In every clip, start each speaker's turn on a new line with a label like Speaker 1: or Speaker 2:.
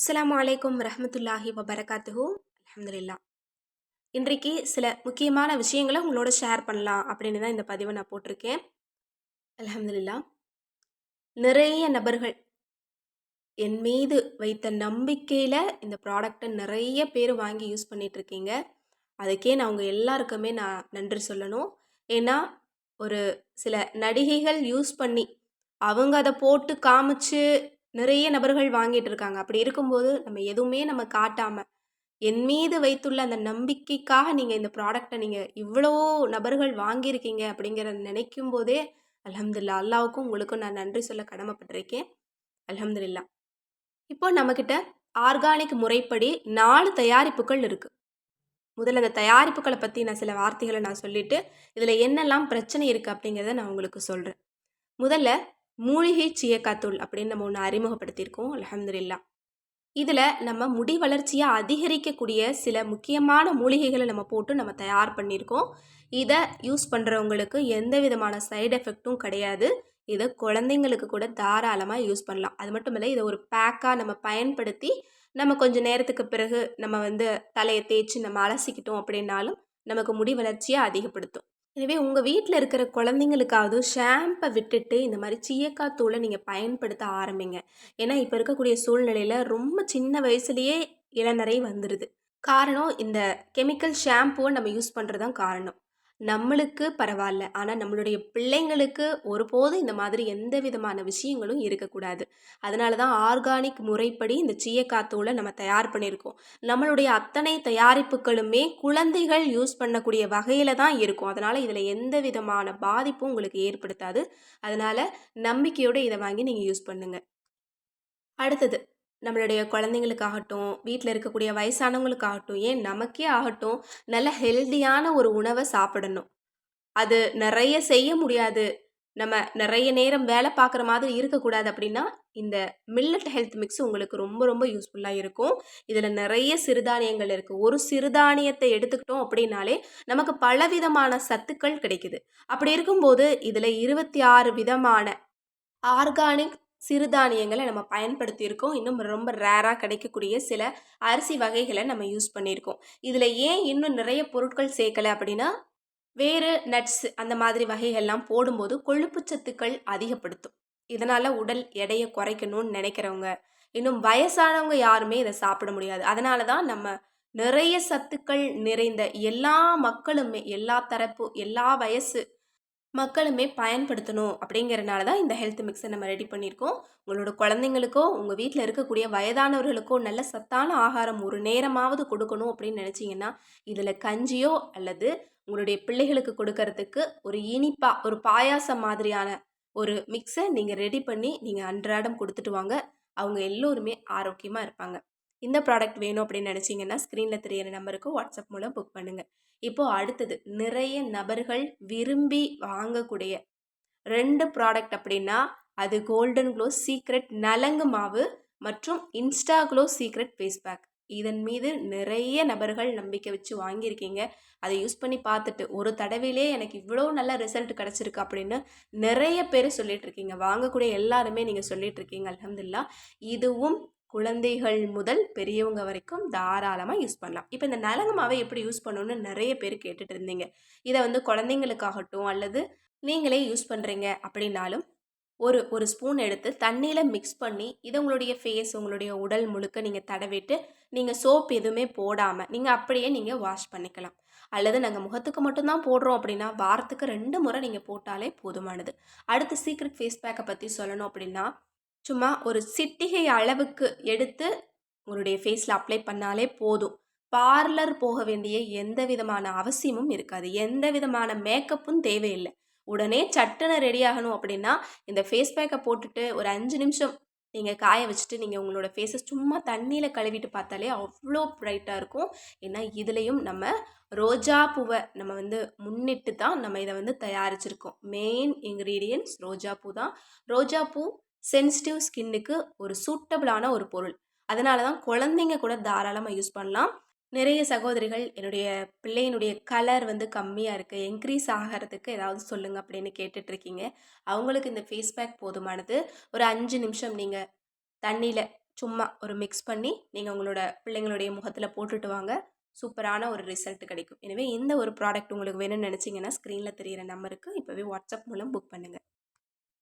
Speaker 1: அஸ்லாம் அலைக்கும் ரஹமத்துல்லாஹி வபரகாத்துஹூ. அலமதுல்லா இன்றைக்கு சில முக்கியமான விஷயங்களை உங்களோட ஷேர் பண்ணலாம் அப்படின்னு தான் இந்த பதிவை நான் போட்டிருக்கேன். அலமதுல்லா நிறைய நபர்கள் என் மீது வைத்த நம்பிக்கையில் இந்த ப்ராடக்டை நிறைய பேர் வாங்கி யூஸ் பண்ணிகிட்ருக்கீங்க இருக்கீங்க. அதுக்கே நான் உங்கள் எல்லாருக்குமே நான் நன்றி சொல்லணும். ஏன்னா ஒரு சில நடிகைகள் யூஸ் பண்ணி அவங்க அதை போட்டு காமிச்சு நிறைய நபர்கள் வாங்கிட்டு இருக்காங்க அப்படி இருக்கும்போது நம்ம எதுவுமே நம்ம காட்டாமல் என் மீது வைத்துள்ள அந்த நம்பிக்கைக்காக நீங்கள் இந்த ப்ராடக்டை நீங்கள் இவ்வளோ நபர்கள் வாங்கியிருக்கீங்க அப்படிங்கிறத நினைக்கும் போதே அலமதுல்லா அல்லாவுக்கும் உங்களுக்கும் நான் நன்றி சொல்ல கடமைப்பட்டிருக்கேன். அலமதுல்லா இப்போ நம்மக்கிட்ட ஆர்கானிக் முறைப்படி நாலு தயாரிப்புகள் இருக்குது முதல்ல அந்த தயாரிப்புகளை பற்றி நான் சில வார்த்தைகளை நான் சொல்லிவிட்டு இதில் என்னெல்லாம் பிரச்சனை இருக்குது அப்படிங்கிறத நான் உங்களுக்கு சொல்கிறேன் முதல்ல மூலிகை சீயக்காத்தூள் அப்படின்னு நம்ம ஒன்று அறிமுகப்படுத்தியிருக்கோம். அலமதுல்லா இதில் நம்ம முடி வளர்ச்சியை அதிகரிக்கக்கூடிய சில முக்கியமான மூலிகைகளை நம்ம போட்டு நம்ம தயார் பண்ணியிருக்கோம். இதை யூஸ் பண்ணுறவங்களுக்கு எந்த விதமான சைடு எஃபெக்ட்டும் கிடையாது. இதை குழந்தைங்களுக்கு கூட தாராளமாக யூஸ் பண்ணலாம். அது மட்டும் இல்லை இதை ஒரு பேக்காக நம்ம பயன்படுத்தி நம்ம கொஞ்சம் நேரத்துக்கு பிறகு நம்ம வந்து தலையை தேய்ச்சி நம்ம அலசிக்கிட்டோம் அப்படின்னாலும் நமக்கு முடி வளர்ச்சியை அதிகப்படுத்தும். எனவே உங்கள் வீட்டில் இருக்கிற குழந்தைங்களுக்காவது ஷாம்பை விட்டுட்டு இந்த மாதிரி சீயக்காய் தூளை நீங்கள் பயன்படுத்த ஆரம்பிங்க. ஏன்னா இப்போ இருக்கக்கூடிய சூழ்நிலையில் ரொம்ப சின்ன வயசுலேயே இளநரை வந்துடுது காரணம் இந்த கெமிக்கல் ஷாம்புவை நம்ம யூஸ் பண்ணுறது தான் காரணம். நம்மளுக்கு பரவாயில்ல. ஆனால் நம்மளுடைய பிள்ளைங்களுக்கு ஒருபோதும் இந்த மாதிரி எந்த விதமான விஷயங்களும் இருக்கக்கூடாது. அதனால தான் ஆர்கானிக் முறைப்படி இந்த சீயக்காத்தூளை நம்ம தயார் பண்ணியிருக்கோம். நம்மளுடைய அத்தனை தயாரிப்புகளுமே குழந்தைகள் யூஸ் பண்ணக்கூடிய வகையில் தான் இருக்கும். அதனால் இதில் எந்த விதமான பாதிப்பும் உங்களுக்கு ஏற்படுத்தாது. அதனால் நம்பிக்கையோடு இதை வாங்கி நீங்கள் யூஸ் பண்ணுங்கள் அடுத்தது நம்மளுடைய குழந்தைங்களுக்காகட்டும் வீட்டில் இருக்கக்கூடிய வயசானவங்களுக்காகட்டும் ஏன் நமக்கே ஆகட்டும் நல்ல ஹெல்தியான ஒரு உணவை சாப்பிடணும். அது நிறைய செய்ய முடியாது. நம்ம நிறைய நேரம் வேலை பார்க்குற மாதிரி இருக்கக்கூடாது அப்படின்னா இந்த மில்லட் ஹெல்த் மிக்ஸ் உங்களுக்கு ரொம்ப ரொம்ப யூஸ்ஃபுல்லாக இருக்கும். இதில் நிறைய சிறுதானியங்கள் இருக்குது ஒரு சிறுதானியத்தை எடுத்துக்கிட்டோம் அப்படின்னாலே நமக்கு பலவிதமான சத்துக்கள் கிடைக்குது. அப்படி இருக்கும்போது இதில் இருபத்தி ஆறு விதமான ஆர்கானிக் சிறுதானியங்களை நம்ம பயன்படுத்தியிருக்கோம். இன்னும் ரொம்ப ரேராக கிடைக்கக்கூடிய சில அரிசி வகைகளை நம்ம யூஸ் பண்ணியிருக்கோம். இதில் ஏன் இன்னும் நிறைய பொருட்கள் சேர்க்கலை அப்படின்னா வேறு நட்ஸ் அந்த மாதிரி வகைகள்லாம் போடும்போது கொழுப்பு சத்துக்கள் அதிகப்படுத்தும். இதனால் உடல் எடையை குறைக்கணும்னு நினைக்கிறவங்க இன்னும் வயசானவங்க யாருமே இதை சாப்பிட முடியாது. அதனால தான் நம்ம நிறைய சத்துக்கள் நிறைந்த எல்லா மக்களுமே எல்லா தரப்பு எல்லா வயசு மக்களுமே பயன்படுத்தணும் அப்படிங்கிறனால தான் இந்த ஹெல்த் மிக்ஸை நம்ம ரெடி பண்ணியிருக்கோம். உங்களோட குழந்தைங்களுக்கோ உங்கள் வீட்டில் இருக்கக்கூடிய வயதானவர்களுக்கோ நல்ல சத்தான ஆகாரம் ஒரு நேரமாவது கொடுக்கணும் அப்படின்னு நினச்சிங்கன்னா இதில் கஞ்சியோ அல்லது உங்களுடைய பிள்ளைகளுக்கு கொடுக்கறதுக்கு ஒரு இனிப்பாக ஒரு பாயாசம் மாதிரியான ஒரு மிக்ஸை நீங்கள் ரெடி பண்ணி நீங்கள் அன்றாடம் கொடுத்துட்டு வாங்க. அவங்க எல்லோருமே ஆரோக்கியமாக இருப்பாங்க. இந்த ப்ராடக்ட் வேணும் அப்படின்னு நினச்சிங்கன்னா ஸ்க்ரீனில் தெரியிற நம்பருக்கு வாட்ஸ்அப் மூலம் புக் பண்ணுங்கள் இப்போது அடுத்தது நிறைய நபர்கள் விரும்பி வாங்கக்கூடிய ரெண்டு ப்ராடக்ட் அப்படின்னா அது கோல்டன் க்ளோ சீக்ரெட் நலங்கு மாவு மற்றும் Insta glow secret face pack இதன் மீது நிறைய நபர்கள் நம்பிக்கை வச்சு வாங்கியிருக்கீங்க. அதை யூஸ் பண்ணி பார்த்துட்டு ஒரு தடவையிலே எனக்கு இவ்வளோ நல்ல ரிசல்ட் கிடச்சிருக்கு அப்படின்னு நிறைய பேர் சொல்லிகிட்ருக்கீங்க வாங்கக்கூடிய எல்லாருமே நீங்கள் சொல்லிகிட்ருக்கீங்க அலமதுல்லா இதுவும் குழந்தைகள் முதல் பெரியவங்க வரைக்கும் தாராளமாக யூஸ் பண்ணலாம். இப்போ இந்த நலங்கு மாவை எப்படி யூஸ் பண்ணணும்னு நிறைய பேர் கேட்டுட்டு இருந்தீங்க. இதை வந்து குழந்தைங்களுக்காகட்டும் அல்லது நீங்களே யூஸ் பண்ணுறீங்க அப்படின்னாலும் ஒரு ஒரு ஸ்பூன் எடுத்து தண்ணியில் மிக்ஸ் பண்ணி இதை உங்களுடைய ஃபேஸ் உங்களுடைய உடல் முழுக்க நீங்கள் தடவிட்டு நீங்கள் சோப் எதுவுமே போடாமல் நீங்கள் அப்படியே நீங்கள் வாஷ் பண்ணிக்கலாம். அல்லது நாங்கள் முகத்துக்கு மட்டும்தான் போடுறோம் அப்படின்னா வாரத்துக்கு ரெண்டு முறை நீங்கள் போட்டாலே போதுமானது. அடுத்து சீக்ரெட் ஃபேஸ் பேக்கை பற்றி சொல்லணும் அப்படின்னா சும்மா ஒரு சிட்டிகை அளவுக்கு எடுத்து உங்களுடைய ஃபேஸில் அப்ளை பண்ணாலே போதும். பார்லர் போக வேண்டிய எந்த விதமான அவசியமும் இருக்காது. எந்த விதமான மேக்கப்பும் தேவையில்லை. உடனே சட்டுன்னு ரெடி ஆகணும் அப்படின்னா இந்த ஃபேஸ் பேக்கை போட்டுட்டு ஒரு அஞ்சு நிமிஷம் நீங்கள் காய வச்சுட்டு நீங்கள் உங்களோட ஃபேஸை சும்மா தண்ணியில் கழுவிட்டு பார்த்தாலே அவ்வளோ ப்ரைட்டாக இருக்கும். ஏன்னா இதுலேயும் நம்ம ரோஜா பூவை நம்ம வந்து முன்னிட்டு தான் நம்ம இதை வந்து தயாரிச்சிருக்கோம். மெயின் இன்க்ரீடியன்ஸ் ரோஜா பூ தான். ரோஜா பூ சென்சிட்டிவ் ஸ்கின்னுக்கு ஒரு சூட்டபிளான ஒரு பொருள். அதனால தான் குழந்தைங்க கூட தாராளமாக யூஸ் பண்ணலாம். நிறைய சகோதரிகள் என்னுடைய பிள்ளையினுடைய கலர் வந்து கம்மியாக இருக்குது இன்க்ரீஸ் ஆகிறதுக்கு ஏதாவது சொல்லுங்கள் அப்படின்னு கேட்டுட்ருக்கீங்க. அவங்களுக்கு இந்த ஃபேஸ் பேக் போதுமானது. ஒரு அஞ்சு நிமிஷம் நீங்கள் தண்ணியில் சும்மா ஒரு மிக்ஸ் பண்ணி நீங்கள் உங்களோட பிள்ளைங்களுடைய முகத்தில் போட்டுட்டு வாங்க. சூப்பரான ஒரு ரிசல்ட் கிடைக்கும். எனவே இந்த ஒரு ப்ராடக்ட் உங்களுக்கு வேணும்னு நினச்சிங்கன்னா ஸ்க்ரீனில் தெரியிற நம்பருக்கு இப்போவே வாட்ஸ்அப் மூலம் புக் பண்ணுங்கள்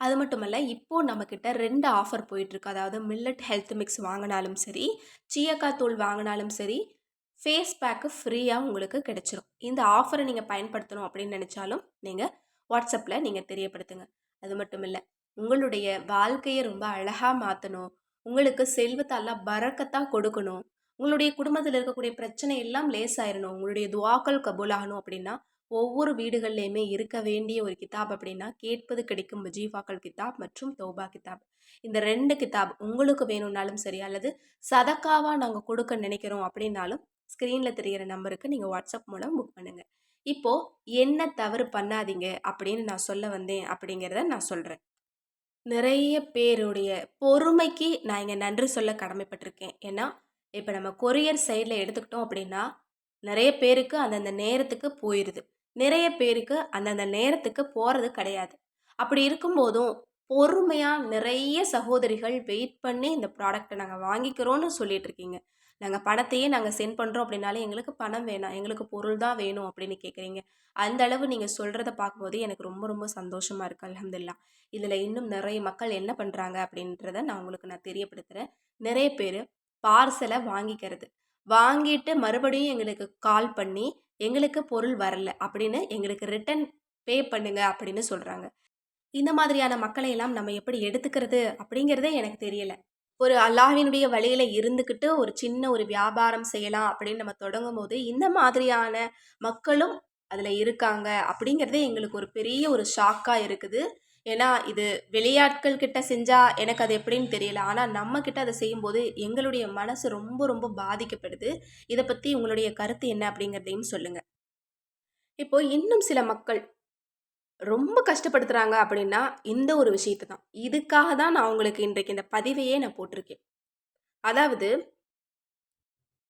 Speaker 1: அது மட்டும் இல்லை இப்போது நம்மக்கிட்ட ரெண்டு ஆஃபர் போயிட்டுருக்கு. அதாவது மில்லட் ஹெல்த் மிக்ஸ் வாங்கினாலும் சரி சீயக்காய் தூள் வாங்கினாலும் சரி ஃபேஸ் பேக்கு ஃப்ரீயாக உங்களுக்கு கிடைச்சிரும். இந்த ஆஃபரை நீங்கள் பயன்படுத்தணும் அப்படின்னு நினச்சாலும் நீங்கள் வாட்ஸ்அப்பில் நீங்கள் தெரியப்படுத்துங்க. அது மட்டும் இல்லை உங்களுடைய வாழ்க்கையை ரொம்ப அழகாக மாற்றணும் உங்களுக்கு செல்வத்தால் பறக்கத்தான் கொடுக்கணும். உங்களுடைய குடும்பத்தில் இருக்கக்கூடிய பிரச்சனை எல்லாம் லேசாயிரணும். உங்களுடைய துவாக்கள் கபூலாகணும் அப்படின்னா ஒவ்வொரு வீடுகள்லையுமே இருக்க வேண்டிய ஒரு கிதாப் அப்படின்னா கேட்பது கிடைக்கும் ஜீஃபாக்கள் கிதாப் மற்றும் தௌபா கிதாப். இந்த ரெண்டு கிதாப் உங்களுக்கு வேணும்னாலும் சரி அல்லது சதக்காவாக நாங்கள் கொடுக்க நினைக்கிறோம் அப்படின்னாலும் ஸ்க்ரீனில் தெரிகிற நம்பருக்கு நீங்கள் வாட்ஸ்அப் மூலம் புக் பண்ணுங்கள் இப்போது என்ன தவறு பண்ணாதீங்க அப்படின்னு நான் சொல்ல வந்தேன் அப்படிங்கிறத நான் சொல்கிறேன் நிறைய பேருடைய பொறுமைக்கு நான் இங்கே நன்றி சொல்ல கடமைப்பட்டிருக்கேன். ஏன்னா இப்போ நம்ம கொரியர் சைடில் எடுத்துக்கிட்டோம் அப்படின்னா நிறைய பேருக்கு அந்தந்த நேரத்துக்கு போயிடுது நிறைய பேருக்கு அந்தந்த நேரத்துக்கு போகிறது கிடையாது. அப்படி இருக்கும்போதும் பொறுமையாக நிறைய சகோதரிகள் வெயிட் பண்ணி இந்த ப்ராடக்ட்டை நாங்கள் வாங்கிக்கிறோன்னு சொல்லிட்டு இருக்கீங்க. நாங்கள் பணத்தையே நாங்கள் சென்ட் பண்ணுறோம் அப்படின்னாலே எங்களுக்கு பணம் வேணாம். எங்களுக்கு பொருள் தான் வேணும் அப்படின்னு கேட்குறீங்க அந்த அளவு நீங்கள் சொல்கிறத பார்க்கும்போது எனக்கு ரொம்ப ரொம்ப சந்தோஷமாக இருக்குது அலமதுல்லா இதில் இன்னும் நிறைய மக்கள் என்ன பண்ணுறாங்க அப்படின்றத நான் உங்களுக்கு நான் தெரியப்படுத்துகிறேன் நிறைய பேர் பார்சலை வாங்கிக்கிறது. வாங்கிட்டு மறுபடியும் எங்களுக்கு கால் பண்ணி எங்களுக்கு பொருள் வரல அப்படின்னு எங்களுக்கு ரிட்டன் பே பண்ணுங்க அப்படின்னு சொல்கிறாங்க இந்த மாதிரியான மக்களை எல்லாம் நம்ம எப்படி எடுத்துக்கிறது அப்படிங்கிறதே எனக்கு தெரியல. ஒரு அல்லாஹினுடைய வழியில் இருந்துக்கிட்டு ஒரு சின்ன ஒரு வியாபாரம் செய்யலாம் அப்படின்னு நம்ம தொடங்கும் போது இந்த மாதிரியான மக்களும் அதில் இருக்காங்க அப்படிங்கிறதே எங்களுக்கு ஒரு பெரிய ஒரு ஷாக்காக இருக்குது. ஏன்னா இது வெளியாட்கள் கிட்ட செஞ்சால் எனக்கு அது எப்படின்னு தெரியல. ஆனால் நம்ம கிட்ட அதை செய்யும்போது எங்களுடைய மனசு ரொம்ப ரொம்ப பாதிக்கப்படுது. இதை பற்றி உங்களுடைய கருத்து என்ன அப்படிங்கிறதையும் சொல்லுங்கள் இப்போ இன்னும் சில மக்கள் ரொம்ப கஷ்டப்படுத்துகிறாங்க அப்படின்னா இந்த ஒரு விஷயத்தை தான். இதுக்காக தான் நான் உங்களுக்கு இன்றைக்கு இந்த பதிவையே நான் போட்டிருக்கேன். அதாவது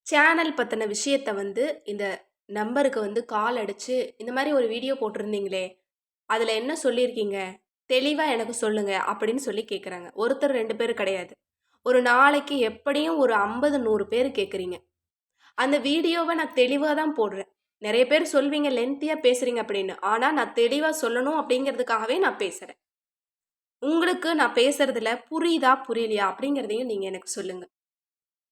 Speaker 1: சேனல் பற்றின விஷயத்தை வந்து இந்த நம்பருக்கு வந்து கால் அடித்து இந்த மாதிரி ஒரு வீடியோ போட்டிருந்தீங்களே அதில் என்ன சொல்லியிருக்கீங்க? தெளிவாக எனக்கு சொல்லுங்கள் அப்படின்னு சொல்லி கேட்குறாங்க ஒருத்தர் ரெண்டு பேர் கிடையாது. ஒரு நாளைக்கு எப்படியும் ஒரு ஐம்பது நூறு பேர் கேட்குறீங்க அந்த வீடியோவை நான் தெளிவாக தான் போடுறேன். நிறைய பேர் சொல்வீங்க லென்த்தியாக பேசுகிறீங்க அப்படின்னு. ஆனால் நான் தெளிவாக சொல்லணும் அப்படிங்கிறதுக்காகவே நான் பேசுகிறேன் உங்களுக்கு நான் பேசுகிறதுல புரியுதா புரியலையா அப்படிங்கிறதையும் நீங்கள் எனக்கு சொல்லுங்கள்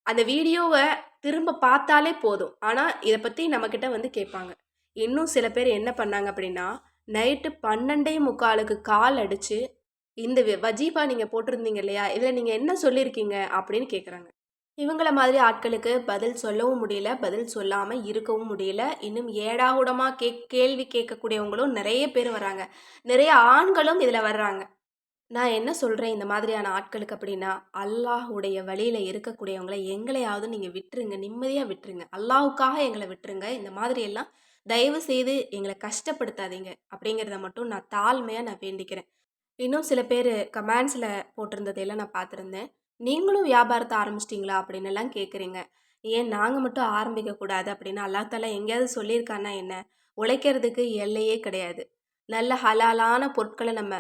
Speaker 1: அந்த வீடியோவை திரும்ப பார்த்தாலே போதும். ஆனால் இதை பற்றி நம்மக்கிட்ட வந்து கேட்பாங்க. இன்னும் சில பேர் என்ன பண்ணாங்க அப்படின்னா நைட்டு பன்னெண்டே முக்காலுக்கு கால் அடித்து இந்த வஜீஃபா நீங்கள் போட்டிருந்தீங்க இல்லையா? இதில் நீங்கள் என்ன சொல்லியிருக்கீங்க? அப்படின்னு கேட்குறாங்க இவங்கள மாதிரி ஆட்களுக்கு பதில் சொல்லவும் முடியல பதில் சொல்லாமல் இருக்கவும் முடியல. இன்னும் ஏடாகுடமாக கே கேள்வி கேட்கக்கூடியவங்களும் நிறைய பேர் வராங்க. நிறைய ஆண்களும் இதில் வர்றாங்க. நான் என்ன சொல்கிறேன் இந்த மாதிரியான ஆட்களுக்கு அப்படின்னா அல்லாஹுடைய வழியில் இருக்கக்கூடியவங்களை எங்களையாவது நீங்கள் விட்டுருங்க நிம்மதியாக விட்டுருங்க. அல்லாஹுக்காக எங்களை விட்டுருங்க. இந்த மாதிரி எல்லாம் தயவு செய்து எங்களை கஷ்டப்படுத்தாதீங்க. அப்படிங்கிறத மட்டும் நான் தாழ்மையாக நான் வேண்டிக்கிறேன். இன்னும் சில பேர் கமெண்ட்ஸில் போட்டிருந்ததையெல்லாம் நான் பார்த்துருந்தேன். நீங்களும் வியாபாரத்தை ஆரம்பிச்சிட்டிங்களா? அப்படின்னு எல்லாம் கேட்குறீங்க ஏன் நாங்கள் மட்டும் ஆரம்பிக்கக்கூடாது அப்படின்னு அல்லாத்தால எங்கேயாவது சொல்லியிருக்கான்னா என்ன? உழைக்கிறதுக்கு எல்லையே கிடையாது. நல்ல ஹலாலான பொருட்களை நம்ம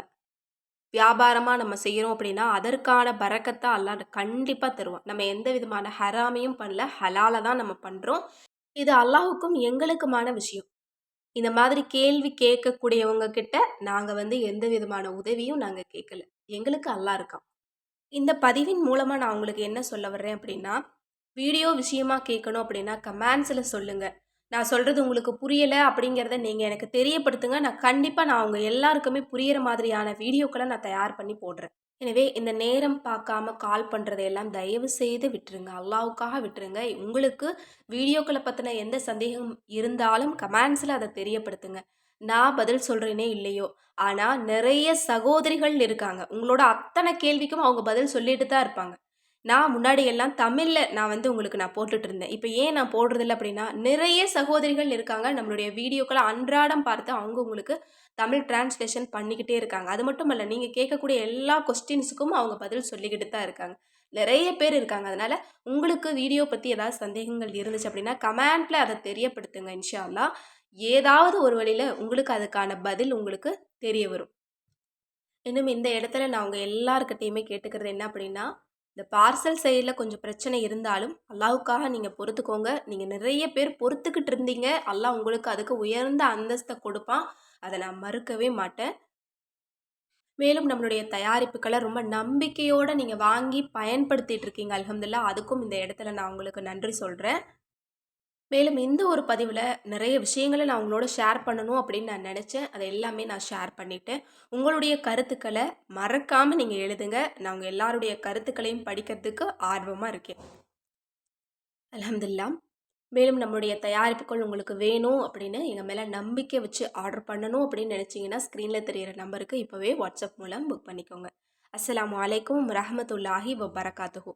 Speaker 1: வியாபாரமாக நம்ம செய்கிறோம் அப்படின்னா அதற்கான பறக்கத்தை அல்லா கண்டிப்பாக தருவோம் நம்ம எந்த விதமான ஹராமையும் பண்ணல. ஹலால தான் நம்ம பண்ணுறோம் இது அல்லாஹுக்கும் எங்களுக்குமான விஷயம். இந்த மாதிரி கேள்வி கேட்கக்கூடியவங்க கிட்ட நாங்கள் வந்து எந்த விதமான உதவியும் நாங்கள் கேட்கல. எங்களுக்கு அல்லா இருக்கான். இந்த பதிவின் மூலமாக நான் உங்களுக்கு என்ன சொல்ல வர்றேன் அப்படின்னா வீடியோ விஷயமா கேட்கணும் அப்படின்னா கமெண்ட்ஸில் சொல்லுங்கள் நான் சொல்கிறது உங்களுக்கு புரியலை அப்படிங்கிறத நீங்கள் எனக்கு தெரியப்படுத்துங்க. நான் கண்டிப்பாக நான் அவங்க எல்லாருக்குமே புரியிற மாதிரியான வீடியோக்களை நான் தயார் பண்ணி போடுறேன். எனவே இந்த நேரம் பார்க்காம கால் பண்ணுறதையெல்லாம் தயவு செய்து விட்டுருங்க. அல்லாவுக்காக விட்டுருங்க. உங்களுக்கு வீடியோக்களை பற்றின எந்த சந்தேகம் இருந்தாலும் கமெண்ட்ஸில் அதை தெரியப்படுத்துங்க. நான் பதில் சொல்கிறேனே இல்லையோ? ஆனால் நிறைய சகோதரிகள் இருக்காங்க. உங்களோட அத்தனை கேள்விக்கும் அவங்க பதில் சொல்லிட்டு தான் இருப்பாங்க. நான் முன்னாடி எல்லாம் தமிழில் நான் வந்து உங்களுக்கு நான் போட்டுட்டு இருந்தேன் இப்போ ஏன் நான் போடுறதில்ல அப்படின்னா நிறைய சகோதரிகள் இருக்காங்க. நம்மளுடைய வீடியோக்களை அன்றாடம் பார்த்து அவங்க உங்களுக்கு தமிழ் டிரான்ஸ்லேஷன் பண்ணிக்கிட்டே இருக்காங்க. அது மட்டும் இல்லை நீங்கள் கேட்கக்கூடிய எல்லா கொஸ்டின்ஸுக்கும் அவங்க பதில் சொல்லிக்கிட்டு தான் இருக்காங்க. நிறைய பேர் இருக்காங்க. அதனால் உங்களுக்கு வீடியோ பற்றி ஏதாவது சந்தேகங்கள் இருந்துச்சு அப்படின்னா கமெண்ட்டில் அதை தெரியப்படுத்துங்க இன்ஷால்லா ஏதாவது ஒரு வழியில் உங்களுக்கு அதுக்கான பதில் உங்களுக்கு தெரிய வரும். இன்னும் இந்த இடத்துல நான் உங்கள் எல்லாருக்கிட்டேயுமே கேட்டுக்கிறது என்ன அப்படின்னா இந்த பார்சல் சைடில் கொஞ்சம் பிரச்சனை இருந்தாலும் அல்லாவுக்காக நீங்கள் பொறுத்துக்கோங்க. நீங்கள் நிறைய பேர் பொறுத்துக்கிட்டு இருந்தீங்க. அல்லாஹ் உங்களுக்கு அதுக்கு உயர்ந்த அந்தஸ்தை கொடுப்பான். அதை நான் மறுக்கவே மாட்டேன். மேலும் நம்மளுடைய தயாரிப்புகளை ரொம்ப நம்பிக்கையோடு நீங்கள் வாங்கி பயன்படுத்திகிட்டு இருக்கீங்க. அலமதுல்லா அதுக்கும் இந்த இடத்துல நான் உங்களுக்கு நன்றி சொல்கிறேன் மேலும் இந்த ஒரு பதிவில் நிறைய விஷயங்களை நான் உங்களோட ஷேர் பண்ணணும் அப்படின்னு நான் நினச்சேன். அதை எல்லாமே நான் ஷேர் பண்ணிட்டேன். உங்களுடைய கருத்துக்களை மறக்காமல் நீங்கள் எழுதுங்க. நான் உங்கள் எல்லாருடைய கருத்துக்களையும் படிக்கிறதுக்கு ஆர்வமாக இருக்கேன். அலமதுல்லாம். மேலும் நம்மளுடைய தயாரிப்புகள் உங்களுக்கு வேணும் அப்படின்னு எங்கள் மேலே நம்பிக்கை வச்சு ஆர்டர் பண்ணணும் அப்படின்னு நினச்சிங்கன்னா ஸ்க்ரீனில் தெரிகிற நம்பருக்கு இப்போவே வாட்ஸ்அப் மூலம் புக் பண்ணிக்கோங்க. அஸ்லாம் வலைக்கம் ரஹமத்துல்லாஹி வபரகாத்துஹூ.